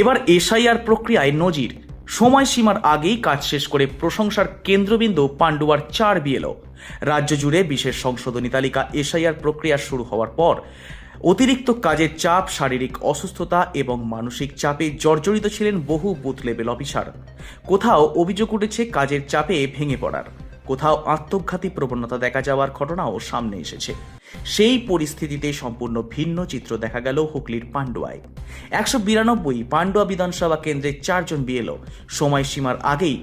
এবার এসআইআর প্রক্রিয়ায় নজির। সময়সীমার আগেই কাজ শেষ করে প্রশংসার কেন্দ্রবিন্দু পান্ডুয়ার চার বিএলও। রাজ্য জুড়ে বিশেষ সংশোধনী তালিকা এসআইআর প্রক্রিয়া শুরু হওয়ার পর অতিরিক্ত কাজের চাপ, শারীরিক অসুস্থতা এবং মানসিক চাপে জর্জরিত ছিলেন বহু বুথ লেভেল অফিসার। কোথাও অভিযোগ উঠেছে কাজের চাপে ভেঙে পড়ার। কোথাও আত্মঘাতী প্রবণতা দেখা যাওয়ার ঘটনাও সামনে এসেছে। সেই পরিস্থিতিতে সম্পূর্ণ ভিন্ন চিত্র দেখা গেল হুগলির পান্ডুয়ায়। একশো বিরানব্বই পান্ডুয়া বিধানসভা কেন্দ্রের চারজন বিএলও। সময়সীমার আগেই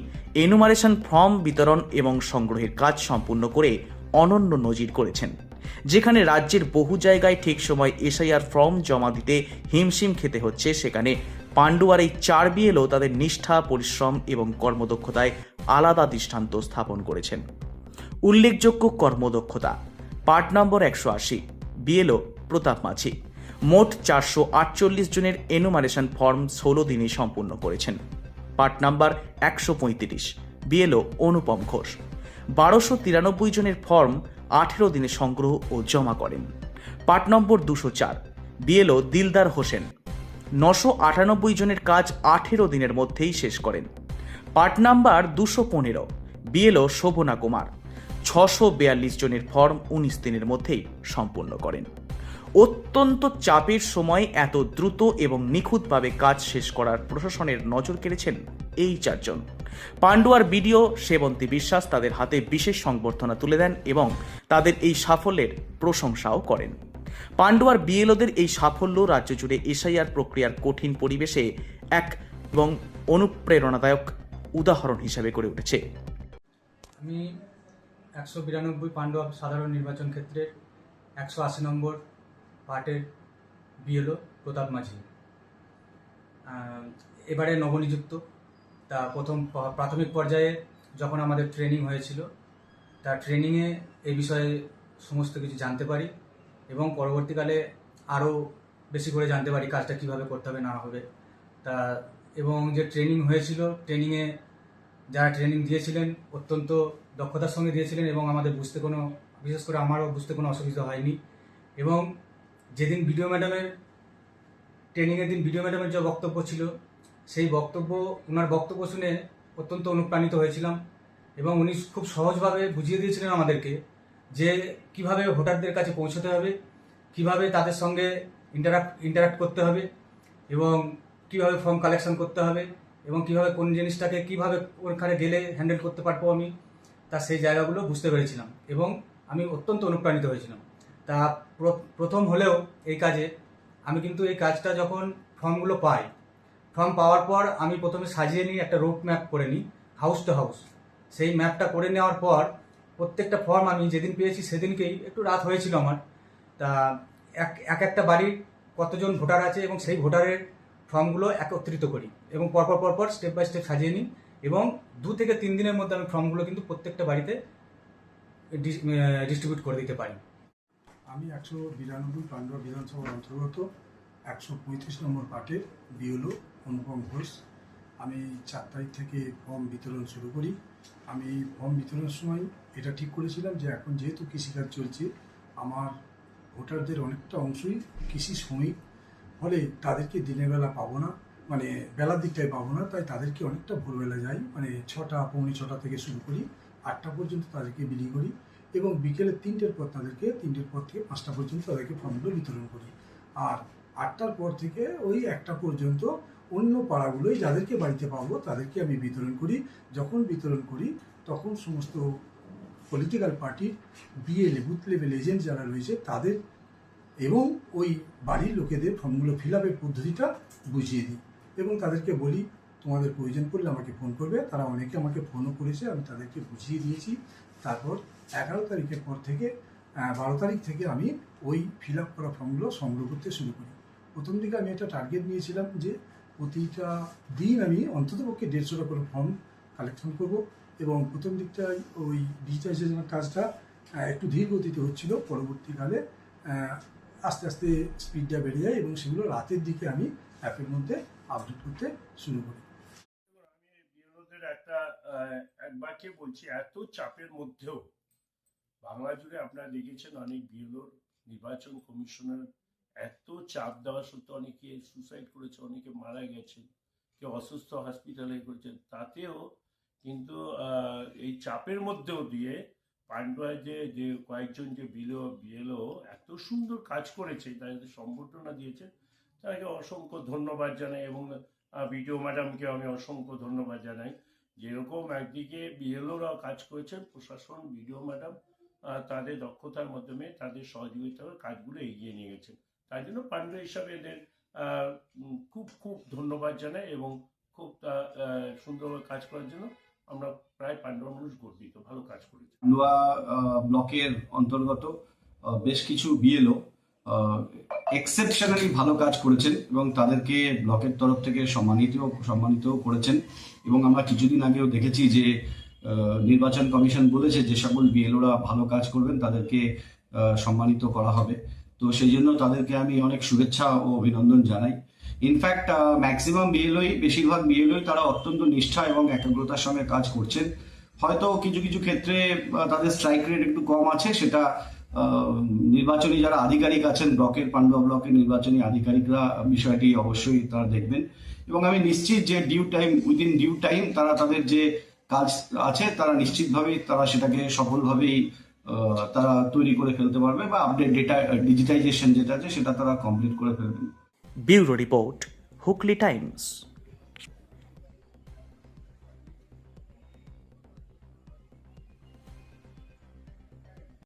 এনুমারেশন ফর্ম বিতরণ এবং সংগ্রহের কাজ সম্পূর্ণ করে অনন্য নজির করেছেন। যেখানে রাজ্যের বহু জায়গায় ঠিক সময় এসআইআর ফর্ম জমা দিতে হিমশিম খেতে হচ্ছে, সেখানে পান্ডুয়ার এই চার বিএলও তাদের নিষ্ঠা, পরিশ্রম এবং কর্মদক্ষতায় আলাদা দৃষ্টান্ত স্থাপন করেছেন। উল্লেখযোগ্য কর্মদক্ষতা, পার্ট নম্বর একশো আশি, বিএলও, প্রতাপ মাঝি, মোট চারশো আটচল্লিশ জনের এনুমারেশন ফর্ম ষোলো দিনে সম্পূর্ণ করেছেন। পার্ট নাম্বার একশো পঁয়ত্রিশ, বিএলও, অনুপম ঘোষ, বারোশো তিরানব্বই জনের ফর্ম আঠেরো দিনে সংগ্রহ ও জমা করেন। পার্ট নম্বর দুশো চার, বিএলও, দিলদার হোসেন, নশো আটানব্বই জনের কাজ আঠেরো দিনের মধ্যেই শেষ করেন। পার্ট নাম্বার দুশো পনেরো, বিএলও শোভনা কুমার। ছশো বিয়াল্লিশ জনের ফর্ম উনিশ দিনের মধ্যেই সম্পূর্ণ করেন। অত্যন্ত চাপের সময় এত দ্রুত এবং নিখুঁতভাবে কাজ শেষ করার প্রশাসনের নজর কেড়েছেন এই চারজন। পান্ডুয়ার বিডিও সেবন্তী বিশ্বাস তাদের হাতে বিশেষ সংবর্ধনা তুলে দেন এবং তাদের এই সাফল্যের প্রশংসাও করেন। পান্ডুয়ার বিএলওদের এই সাফল্য রাজ্য জুড়ে এসআইআর প্রক্রিয়ার কঠিন পরিবেশে এক এবং অনুপ্রেরণাদায়ক উদাহরণ হিসেবে করে উঠেছে। আমি একশো বিরানব্বই পাণ্ডব সাধারণ নির্বাচন ক্ষেত্রের একশো আশি নম্বর পার্টের বিএলও প্রতাপ মাঝি। এবারে নবনিযুক্ত। তা প্রথম প্রাথমিক পর্যায়ে যখন আমাদের ট্রেনিং হয়েছিল, তা ট্রেনিংয়ে এ বিষয়ে সমস্ত কিছু জানতে পারি এবং পরবর্তীকালে আরও বেশি করে জানতে পারি কাজটা কীভাবে করতে হবে, না হবে। তা এবং যে ট্রেনিং হয়েছিল ট্রেনিংয়ে যারা ট্রেনিং দিয়েছিলেন, অত্যন্ত দক্ষতার সঙ্গে দিয়েছিলেন এবং আমাদের বুঝতে কোনো, বিশেষ করে আমারও বুঝতে কোনো অসুবিধা হয়নি। এবং যেদিন বিডিও ম্যাডামের ট্রেনিংয়ের দিন বিডিও ম্যাডামের যে বক্তব্য ছিল, সেই বক্তব্য ওনার বক্তব্য শুনে অত্যন্ত অনুপ্রাণিত হয়েছিলাম এবং উনি খুব সহজভাবে বুঝিয়ে দিয়েছিলেন আমাদেরকে যে কীভাবে ভোটারদের কাছে পৌঁছতে হবে, কীভাবে তাদের সঙ্গে ইন্টারাক্ট ইন্টারাক্ট করতে হবে এবং কীভাবে ফর্ম কালেকশন করতে হবে এবং কীভাবে কোন জিনিসটাকে কীভাবে ওখানে গেলে হ্যান্ডেল করতে পারব আমি, তা সেই জায়গাগুলো বুঝতে পেরেছিলাম এবং আমি অত্যন্ত অনুপ্রাণিত হয়েছিলাম। তা প্রথম হলেও এই কাজে আমি কিন্তু এই কাজটা যখন ফর্মগুলো পাই ফর্ম পাওয়ার পর আমি প্রথমে সাজিয়ে নিই একটা রোড ম্যাপ করে নিই হাউস টু হাউস সেই ম্যাপটা করে নেওয়ার পর প্রত্যেকটা ফর্ম আমি যেদিন পেয়েছি সেদিনকেই, একটু রাত হয়েছিল আমার, তা এক একটা বাড়ির কতজন ভোটার আছে এবং সেই ভোটারের ফর্মগুলো একত্রিত করি এবং পরপর পরপর স্টেপ বাই স্টেপ সাজিয়ে নিই এবং দু থেকে তিন দিনের মধ্যে আমি ফর্মগুলো কিন্তু প্রত্যেকটা বাড়িতে ডিস্ট্রিবিউট করে দিতে পারি। আমি একশো বিরানব্বই পাণ্ডবা বিধানসভার অন্তর্গত একশো পঁয়ত্রিশ নম্বর পার্টের বিওলো অনুপম ঘোষ। আমি চার তারিখ থেকে ফর্ম বিতরণ শুরু করি। আমি ফর্ম বিতরণের সময় এটা ঠিক করেছিলাম যে এখন যেহেতু কৃষিকাজ চলছে, আমার ভোটারদের অনেকটা অংশই কৃষি শ্রমিক ফলে তাদেরকে দিনের বেলা পাবো না মানে বেলার দিকটায় পাবো না, তাই তাদেরকে অনেকটা ভোরবেলা যাই মানে ছটা, পৌনে ছটা থেকে শুরু করি, আটটা পর্যন্ত তাদেরকে বিলি করি এবং বিকেলে তিনটের পর তাদেরকে, তিনটের পর থেকে পাঁচটা পর্যন্ত তাদেরকে ফর্মগুলো বিতরণ করি। আর আটটার পর থেকে ওই একটা পর্যন্ত অন্য পাড়াগুলোই যাদেরকে বাড়িতে পাবো, তাদেরকে আমি বিতরণ করি। যখন বিতরণ করি, তখন সমস্ত পলিটিক্যাল পার্টির বিএলএ বুথ লেভেল এজেন্ট যারা রয়েছে, তাদের এবং ওই বাড়ির লোকেদের ফর্মগুলো ফিল আপের পদ্ধতিটা বুঝিয়ে দিই। এবং তাদেরকে বলি, তোমাদের প্রয়োজন পড়লে আমাকে ফোন করবে। তারা অনেকে আমাকে ফোনও করেছে, আমি তাদেরকে বুঝিয়ে দিয়েছি। তারপর এগারো তারিখের পর থেকে বারো তারিখ থেকে আমি ওই ফিল আপ করা ফর্মগুলো সংগ্রহ করতে শুরু করি। প্রথম দিকে আমি একটা টার্গেট নিয়েছিলাম যে, প্রতিটা দিন আমি অন্ততপক্ষে দেড়শোটা করে ফর্ম কালেকশন করব এবং প্রথম দিকটায় ওই ডিজিটাইজেশনের কাজটা একটু ধীর গতিতে হচ্ছিল। পরবর্তীকালে আস্তে আস্তে স্পিডটা বেড়ে যায় এবং সেগুলো রাতের দিকে আমি অ্যাপের মধ্যে আপডেট করতে শুরু করি। একটা আহ, এক বাক্যে বলছি এত চাপের মধ্যেও বাংলা জুড়ে আপনারা দেখেছেন অনেক বিএলওর নির্বাচন কমিশনার এত চাপ দেওয়া সত্ত্বেও অনেকে সুসাইড করেছে অনেকে মারা গেছে কেউ অসুস্থ হসপিটালে করেছে তাতেও কিন্তু এই চাপের মধ্যেও দিয়ে পান্ডুয়া যে যে কয়েকজন যে বিলো, বিএলও এত সুন্দর কাজ করেছে তাদের সম্বর্ধনা দিয়েছে, তাকে অসংখ্য ধন্যবাদ জানাই এবং বিডিও ম্যাডামকে আমি অসংখ্য ধন্যবাদ জানাই। যেরকম একদিকে বিএলওরা কাজ করেছেন প্রশাসন, বিডিও ম্যাডাম তাদের দক্ষতার মাধ্যমে তাদের সহযোগিতার কাজগুলো এগিয়ে নিয়ে গেছেন তাই জন্য পান্ডু হিসাবে এদের খুব খুব ধন্যবাদ জানাই এবং খুব সুন্দরভাবে কাজ করার জন্য আমরা প্রায় পান্ডুয়া মানুষ গর্বিত ভালো কাজ করেছি। আহ, ব্লকের অন্তর্গত বেশ কিছু বিএলও এক্সেপশনালি ভালো কাজ করেছেন এবং তাদেরকে ব্লকের তরফ থেকে সম্মানিত সম্মানিত করেছেন। এবং আমরা কিছুদিন আগেও দেখেছি যে নির্বাচন কমিশন বলেছে যে সকল বিএলওরা ভালো কাজ করবেন তাদেরকে সম্মানিত করা হবে। তো সেই জন্য তাদেরকে আমি অনেক শুভেচ্ছা ও অভিনন্দন জানাই। ইনফ্যাক্ট ম্যাক্সিমাম বিএলওই বেশিরভাগ বিএলওই তারা অত্যন্ত নিষ্ঠা এবং একাগ্রতার সঙ্গে কাজ করছেন। হয়তো কিছু কিছু ক্ষেত্রে তাদের স্ট্রাইক রেট একটু কম আছে, সেটা নির্বাচনী যারা আধিকারিক আছেন, ব্লকের, পান্ডুয়া ব্লকের নির্বাচনী আধিকারিকরা বিষয়টি অবশ্যই তারা দেখবেন। এবং আমি নিশ্চিত যে due time within due time তারা তাদের যে কাজ আছে, তারা নিশ্চিতভাবেই তারা সেটাকে সফলভাবেই তারা তৈরি করে ফেলতে পারবে বা আপডেট ডেটা ডিজিটাইজেশন যেটা আছে, সেটা তারা কমপ্লিট করে ফেলবেন। Bureau Report, Hookley Times.